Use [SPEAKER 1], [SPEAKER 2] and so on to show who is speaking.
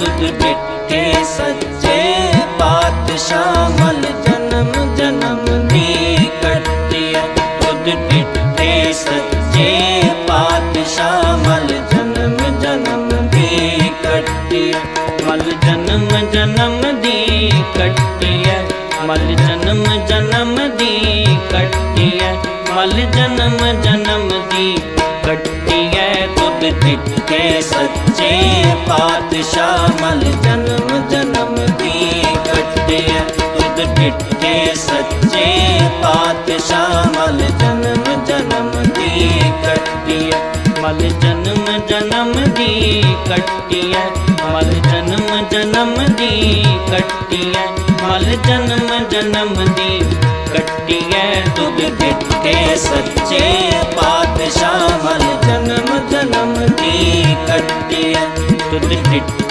[SPEAKER 1] ਦੁੱਧ ਡਿੱਠੇ ਸੱਚੇ ਪਾਤਸ਼ਾਹ ਮਲ ਜਨਮ ਜਨਮ ਦੀ ਕੱਟੀ ਹੈ ਦੁੱਧ ਸੱਚੇ ਪਾਤਸ਼ਾਹ ਮਲ ਜਨਮ ਜਨਮ ਦੀ ਕੱਟੀ ਮਲ ਜਨਮ ਜਨਮ ਦੀ ਕੱਟੀ ਮਲ ਜਨਮ ਜਨਮ ਦੀ ਕੱਟੀ ਮਲ ਜਨਮ ਜਨਮ ਦੀ ਕੱਟੀ ਹੈ ਦੁੱਧ ਦਿੱਤੇ ਸੱਚੇ ਪਾਤਸ਼ਾਹ ਦੁੱਧ ਦਿੱਤੇ ਸੱਚੇ ਪਾਤਸ਼ਾਹ ਮਲ ਜਨਮ ਜਨਮ ਦੀ ਕੱਟੀ ਮਲ ਜਨਮ ਜਨਮ ਦੀ ਕੱਟੀ ਮਲ ਜਨਮ ਜਨਮ ਦੀ ਕੱਟੀ ਮਲ ਜਨਮ ਜਨਮ ਦੀ ਕੱਟੀ ਹੈ ਦੁੱਧ ਦਿੱਤੇ ਸੱਚੇ ਪਾਤਸ਼ਾਹ ਮਲ ਜਨਮ ਜਨਮ ਦੀ ਕੱਟੀ ਹੈ ਦੁੱਧ ਦਿੱਤੇ